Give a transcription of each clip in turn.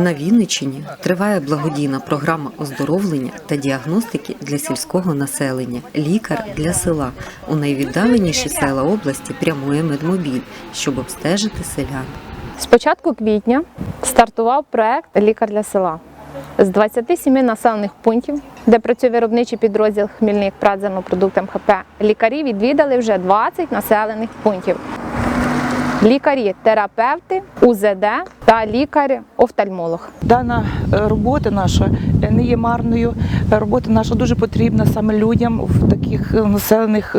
На Вінниччині триває благодійна програма оздоровлення та діагностики для сільського населення. Лікар для села. У найвіддаленіші села області прямує медмобіль, щоб обстежити селян. З початку квітня стартував проект Лікар для села. З 27 населених пунктів, де працює виробничий підрозділ Хмільник продукт МХП, лікарі відвідали вже 20 населених пунктів. Лікарі, терапевти, УЗД та лікар-офтальмолог. Дана е, робота наша е, не є марною. Е, Робота наша дуже потрібна саме людям в таких населених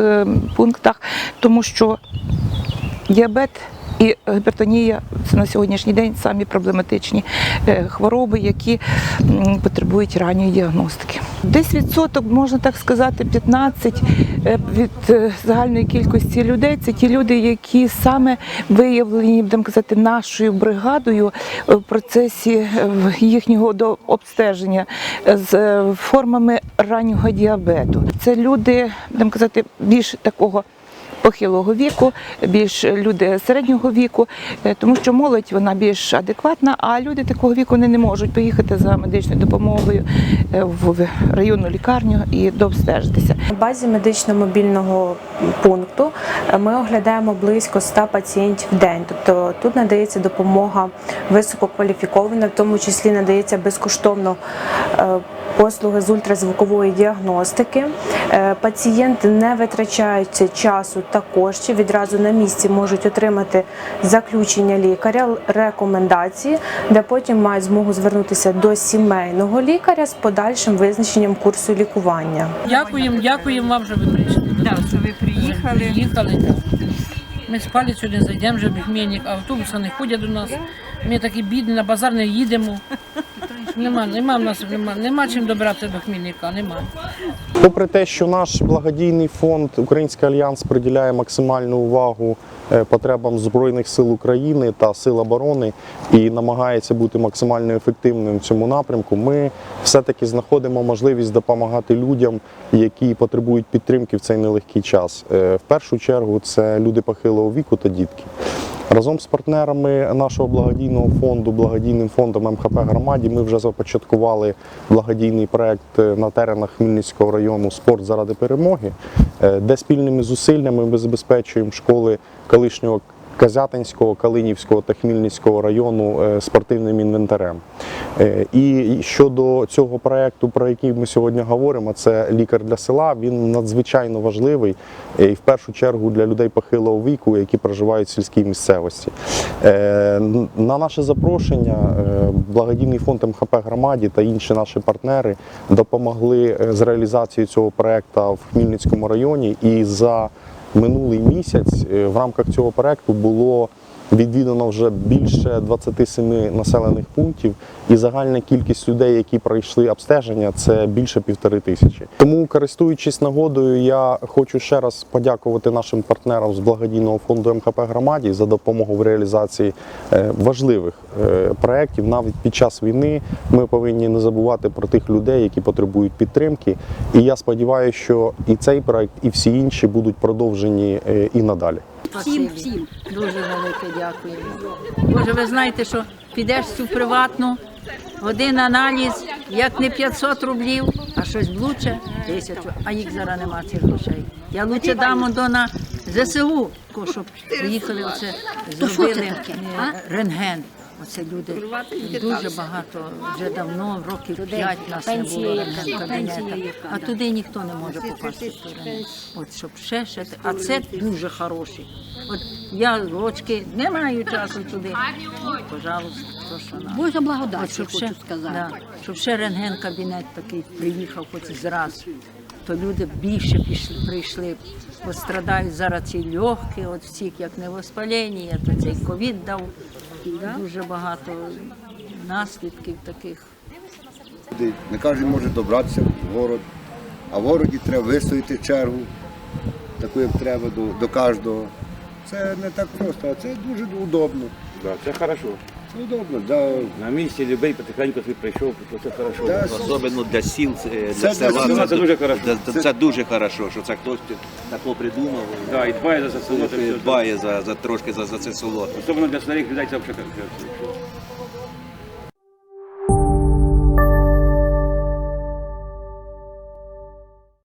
пунктах, тому що діабет і гіпертонія це на сьогоднішній день самі проблематичні хвороби, які потребують ранньої діагностики. Десь відсоток, можна так сказати, 15 е, від е, загальної кількості людей це ті люди, які саме виявлені, будемо казати, нашою бригадою е, в процесі їхнього до обстеження з формами раннього діабету. Це люди, будемо казати, більш такого. Похилого віку, більш люди середнього віку, е, тому що молодь вона більш адекватна, а люди такого віку вони не можуть поїхати за медичною допомогою е, в районну лікарню і дообстежитися. На базі медично-мобільного пункту е, ми оглядаємо близько 100 пацієнтів в день. Тобто тут надається допомога висококваліфікована, в тому числі надається безкоштовно е, послуги з ультразвукової діагностики. Е, Пацієнти не витрачають часу та коштів. Відразу на місці можуть отримати заключення лікаря, рекомендації, де потім мають змогу звернутися до сімейного лікаря з подальшим визначенням курсу лікування. Дякуємо, дякуємо вам, що ви прийшли. Да, що ви приїхали. Приїхали. так. Ми спали сьогодні, зайдемо вже в Бігмєнік, автобуси не ходять до нас. Ми такі бідні, на базар не їдемо. Нема, нема в нас, нема, нема чим добратися до Хмільника, нема. Попри те, що наш благодійний фонд Український альянс приділяє максимальну увагу е, потребам Збройних сил України та сил оборони і намагається бути максимально ефективним в цьому напрямку, ми все-таки знаходимо можливість допомагати людям, які потребують підтримки в цей нелегкий час. Е, В першу чергу це люди похилого віку та дітки. Разом з партнерами нашого благодійного фонду, благодійним фондом МХП громаді, ми вже започаткували благодійний проект е, на теренах Хмельницького району Спорт заради перемоги, е, де спільними зусиллями ми забезпечуємо школи колишнього Казятинського, Калинівського та Хмельницького району е, спортивним інвентарем. Е, І щодо цього проекту, про який ми сьогодні говоримо, це лікар для села. Він надзвичайно важливий е, і в першу чергу для людей похилого віку, які проживають в сільській місцевості. На наше запрошення благодійний фонд МХП громаді та інші наші партнери допомогли з реалізацією цього проекту в Хмельницькому районі. І за минулий місяць е, в рамках цього проекту було відвідано вже більше 27 населених пунктів, і загальна кількість людей, які пройшли обстеження, це більше півтори тисячі. Тому, користуючись нагодою, я хочу ще раз подякувати нашим партнерам з благодійного фонду МХП громаді за допомогу в реалізації е, важливих е, проєктів. Навіть під час війни ми повинні не забувати про тих людей, які потребують підтримки. І я сподіваюся, що і цей проект, і всі інші будуть продовжені е, і надалі. Всім, всім дуже велике дякуємо. Боже, ви знаєте, що підеш в цю приватну, один аналіз, як не 500 рублів, а щось лучше тисячу, а їх зараз нема цих грошей. Я лучше дам до на ЗСУ, щоб приїхали оце, зробили е, рентген. Оце люди дуже багато, вже давно, років 5 нас не було рентген-кабінету. А туди ніхто не може попасти. рентген. От щоб ще, ще. А це дуже хороший. От я очки не маю часу туди. Ну, Пожалуйста, то що нам. Божа благодать, щоб хочу ще, сказати. да, щоб ще рентген-кабінет такий приїхав хоч зразу, то люди більше пішли, прийшли, пострадають зараз ці легкі, от всіх, як не воспалення, то цей ковід дав дуже багато наслідків таких. Не кожен може добратися в город, а в городі треба вистояти чергу, таку як треба до, до кожного. Це не так просто, а це дуже удобно. Да, це хорошо. Це удобно. Да. На місці людей потихеньку ти прийшов, то це хорошо. Да, Особливо для сіл, Це для села. Це, це дуже хорошо. Це, це дуже хорошо, що це хтось тако придумав. Да, і дбає за це село. Дбає за, за трошки за, за це село. Особливо для старих людей це взагалі хорошо.